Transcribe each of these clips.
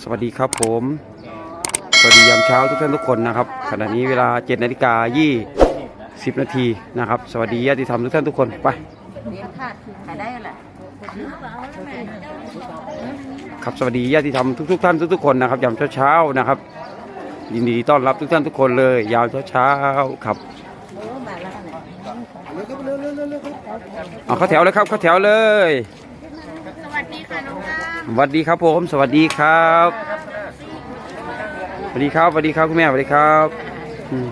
สวัสดีครับผม สวัสดียามเช้าทุกท่านทุกคนนะครับ ขณะนี้เวลา7นาฬิกา20นาทีนะครับ สวัสดีญาติธรรมทุกท่านทุกคนไปเลี้ยงขาดคือขายได้แหละครับสวัสดีญาติธรรมทุกๆท่านทุกๆคนนะครับยามเช้าๆนะครับ ยินดีต้อนรับทุกท่านทุกคนเลยยามเช้าๆครับโอ้มาแล้วกันเนี่ยเอาเข้าแถวเลยครับเข้าแถวเลย สวัสดีค่ะน้องก้าม สวัสดีครับผมสวัสดีครับสวัสดีครับสวัสดีครับคุณแม่สวัสดีครับอืม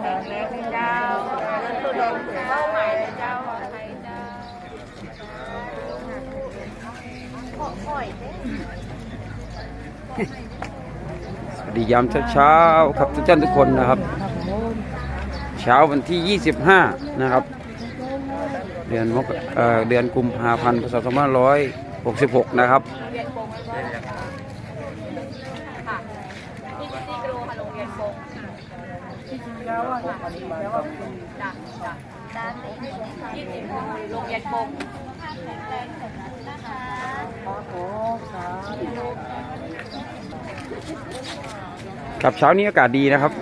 แข็งแรงเจ้าตัวเดินเข้าใหม่เลยเจ้าไทยเจ้าค่อย สวัสดียามเช้าๆครับทุกท่านทุกคนนะครับ เช้าวันที่ 25 นะครับ เดือนมกเอ่อเดือนกุมภาพันธ์พศ2566 นะครับค่ะที่ที่กรูค่ะโรงเรียนโปง ที่จริงแล้วอะจ้ะจ้ะจ้ะที่จริงโรงเรียนโปงครับเช้านี้อากาศดีนะครับ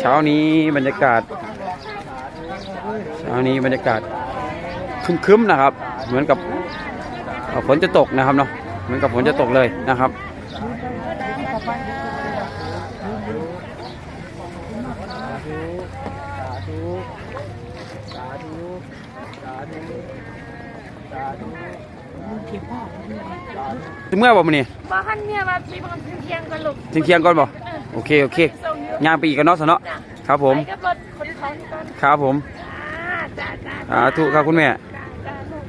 เช้านี้บรรยากาศ เช้านี้บรรยากาศครึ้มๆนะครับ เหมือนกับเอ่อฝนจะตกนะครับเนาะเหมือนกับฝนจะตกเลยนะครับถึงเมื่อบ่มื้อนี้บ้านเนี่ยมามีบางเพียงกันลูกถึงเที่ยงก่อนบ่ โอเคโอเคส่งอยู่ย่างไปอีกกันเนาะสะเนาะครับผมไปกับรถคนท้องก่อนครับผมจ้าจ้าสาธุครับคุณแม่จ้าจ้าลูก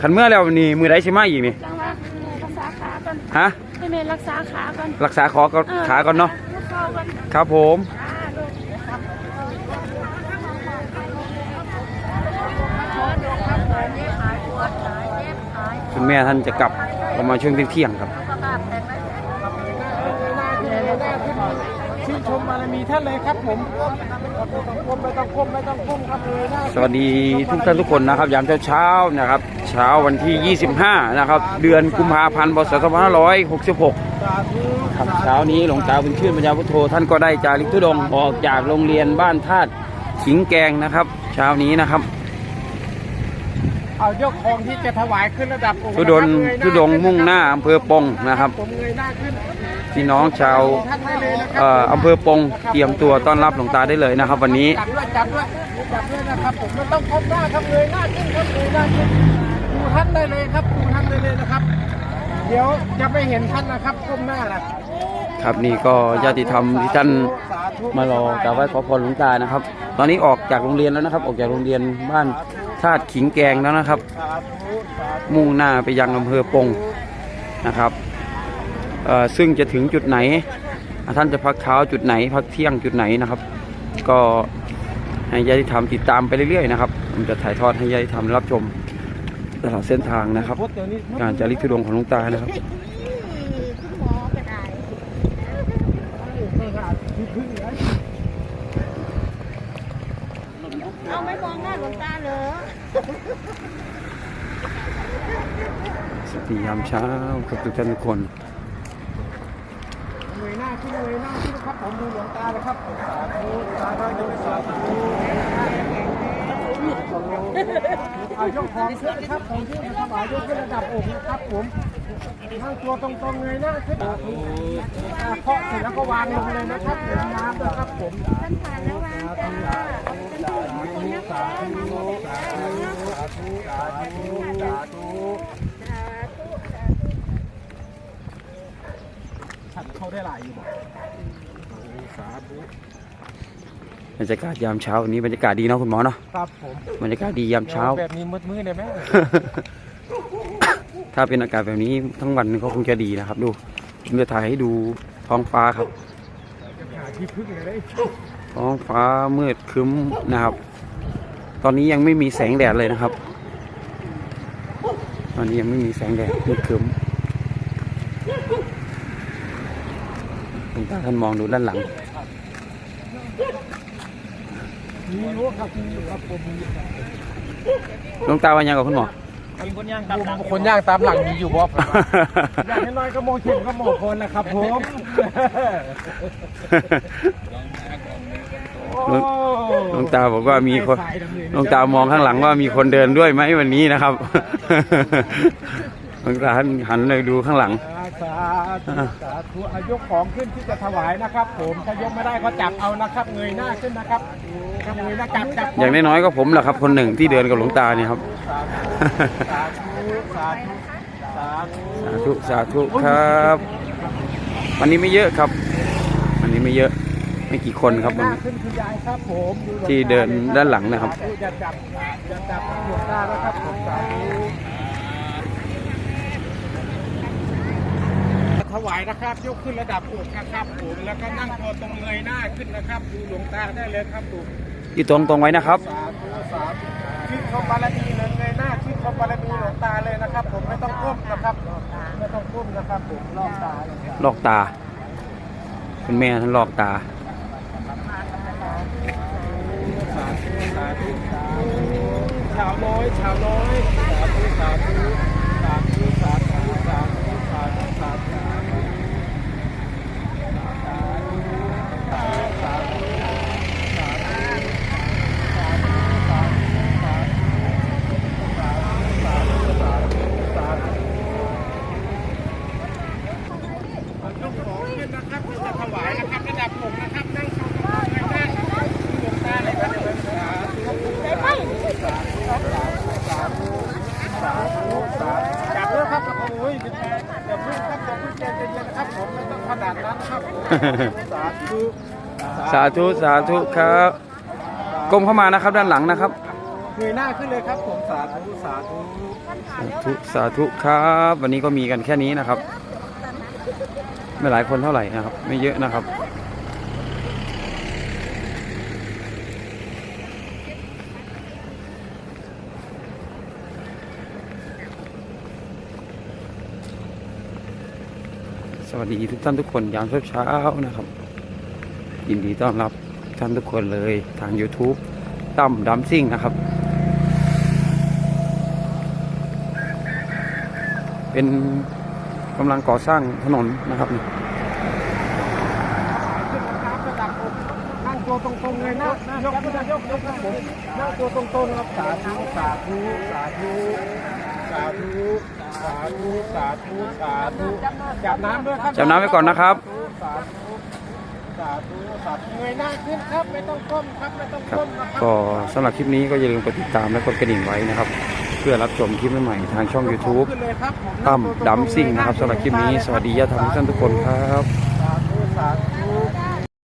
คันเมื่อแล้วนี่มือใดสิมาอีกนี่จังว่ารักษาขาก่อนฮะให้แม่รักษาขาก่อนรักษาคอก็ขาก่อนเนาะลูกเข้าก่อนครับผมจ้าลูกคุณแม่ท่านจะกลับประมาณช่วงเที่ยงๆครับ ชื่นชมบารมีท่านเลยครับผมไม่ต้องก้มไม่ต้องก้มไม่ต้องก้มครับเลยนะสวัสดีทุกท่านทุกคนนะครับ ยามเช้าๆนะครับ เช้าวันที่ 25 นะครับ เดือนกุมภาพันธ์พศ2566สาธุครับเช้านี้หลวงตาบุญชื่นปัญญาพุทโธท่านก็ได้จาริกทุดงออกจากโรงเรียนบ้านธาตุขิงแกงนะครับ เช้านี้นะครับ เอายกของที่จะถวายขึ้นระดับองค์ทุดงค์นะครับทุดงค์มุ่งหน้าอำเภอปงนะครับผมเงยหน้าขึ้นพี่น้องชาวท่านได้เลยนะครัเอ่ออำเภอปงเตรียมตัวต้อนรับหลวงตาได้เลยนะครับ วันนี้ จับด้วยจับด้วยจับด้วยนะครับผมไม่ต้องก้มหน้าครับเงยหน้าขึ้นครับเงยหน้าขึ้นดูท่านได้เลยครับดูท่านได้เลยนะครับ เดี๋ยวจะไม่เห็นท่านนะครับก้มหน้านะครับนี่ก็ญาติธรรมที่ท่านสาธุมารอกราบไหว้ขอพรหลวงตานะครับ ตอนนี้ออกจากโรงเรียนแล้วนะครับ ออกจากโรงเรียนบ้าน ธาตุขิงแกงแล้วนะครับ มุ่งหน้าไปยังอำเภอปงนะครับซึ่งจะถึงจุดไหน ท่านจะพักเช้าจุดไหน พักเที่ยงจุดไหนนะครับ ก็ให้ญาติธรรมติดตามไปเรื่อยๆนะครับผมจะถ่ายทอดให้ญาติธรรมรับชมตลอดเส้นทางนะครับ การจาริกธุดงของลวงตานะครับ เอาไม่มองหน้าหลวงตาเหรอสวัสดียามเช้าครับทุกท่านทุกคนเงยหน้าขึ้นเงยหน้าขึ้นครับผมดูหลวงตาเลยครับสาธุสาธุสาธุเอายกของขึ้นครับของที่ถวายยกขึ้นระดับอกค์นะครับผมทั้งตัวตรงๆเงยหน้าขึ้นสาธุอ่าเคาะเสร็จแล้วก็วางลงเลยนะครับเดี๋ยวน้ำนะครับผมท่านผ่านแล้ววางจ้า ท่านผู้ทุกคนนะคะสาธุสาธุสาธุสาธุฉันเข้าได้หลายอยู่สาธุบรรยากาศยามเช้าวันนี้บรรยากาศดีเนาะคุณหมอเนาะครับผมบรรยากาศดียามเช้าแบบนี้มืดมืดเลยไหมถ้าเป็นอากาศแบบนี้ทั้งวันก็คงจะดีนะครับ ดูผมจะถ่ายให้ดูท้องฟ้าครับหาที่พึ่งเลย ท้องฟ้ามืดครึ้มนะครับ ตอนนี้ยังไม่มีแสงแดดเลยนะครับ ตอนนี้ยังไม่มีแสงแดดมืดครึ้มหลวงตาท่านมองดูด้านหลังมีรู้ครับมีครับผมมีหลวงตาว่ายังกับคุณหมอคนย่างตามหลังคนย่างตามหลังมีอยู่บ่อย่างน้อยๆก็โมเข็มก็โมคนแล้วครับผม หลวงหลวงตาบอกว่ามีคนหลวงตามองข้างหลังว่ามีคนเดินด้วยไหมวันนี้นะครับหลวงตาท่านหันเลยดูข้างหลังสาธุสาธุอายกของขึ้นที่จะถวายนะครับ ผมถ้ายกไม่ได้ก็จับเอานะครับเงยหน้าขึ้นนะครับถ้าเงยหน้าจับจับอย่างน้อยๆก็ผมแหละครับ คนหนึ่งที่เดินกับหลวงตาเนี่ยครับสาธุสาธุสาธุสาธุสาธุสาธุครับ วันนี้ไม่เยอะครับ วันนี้ไม่เยอะ ไม่กี่คนครับหวันน้านี้ ขึ้นคุณยายครับผมหลวงตาที่เดินด้านหลังนะครับสาธุอย่าจับอย่าจับหลวงตานะครับผมสาธุถวายนะครับยกขึ้นระดับอกนะครับผมแล้วก็นั่งตัวตรงเงยหน้าขึ้นนะครับ ดูหลวงตาได้เลยครับผมที่ตรงตรงๆไว้นะครับ สาธุสาธุชื่นชมบารมีเลยเงยหน้าชื่นชมบารมีหลวงตาเลยนะครับ ผมไม่ต้องก้มนะครับไม่ต้องก้มนะครับผมรอบตาเลยครับ ลอกตา คุณแม่ท่านลอกตา สาธุสาธุสาธุชาวน้อยชาวน้อยสาธุสาธุสาธุสาธุสาธุสาธุสาธุยกของขึ้นนะครับที่จะถวายนะครับระดับอกนะครับนั่งชมกันไปนั่งหลวงตาเลยครับเดี๋ยวสาธุสาธุสาธุสาธุสาธุสาธุจับด้วยครับโอ้ยอย่าเพิ่งครับอย่าเพิ่งใจเย็นๆนะครับผมไม่ต้ องขนาดนั้นครับ สาธุ สาธุสาธุครับก้มเข้ามานะครับด้านหลังนะครับเงยหน้าขึ้นเลยครับผมสาธุสาธุสาธุสาธุครับ วันนี้ก็มีกันแค่นี้นะครับ ไม่หลายคนเท่าไหร่นะครับ ไม่เยอะนะครับ วัสดีทุกท่านทุกคนยามเช้านะครับ ยินดีต้อนรับท่านทุกคนเลยทาง YouTube ตั้มดัมซิ่งนะครับ เป็นกำลังก่อสร้างถนนนะครับนั่งตัวตรงๆเลยนะยกยกยกครับผมนั่งตัวตรงๆครับสาธุสาธุสาธุสาธุ สาธุสาธุสาธุจับน้ำด้วยครับจับน้ำไว้ก่อนนะครับ สาธุสาธุสาธุเงยหน้าขึ้นครับไม่ต้องก้มครับไม่ต้องครับก้มนะครับก็สำหรับคลิปนี้ก็อย่าลืมกดติดตามและกดกระดิ่งไว้นะครับ เพื่อรับชมคลิปใหม่ๆทางช่อง YouTube ขึ้นเลยครับผมตั้มดัมซิ่งนะครับสำหรับคลิปนี้สวัสดีญาติธรรมทุกท่านทุกคนครับสาธุสาธุ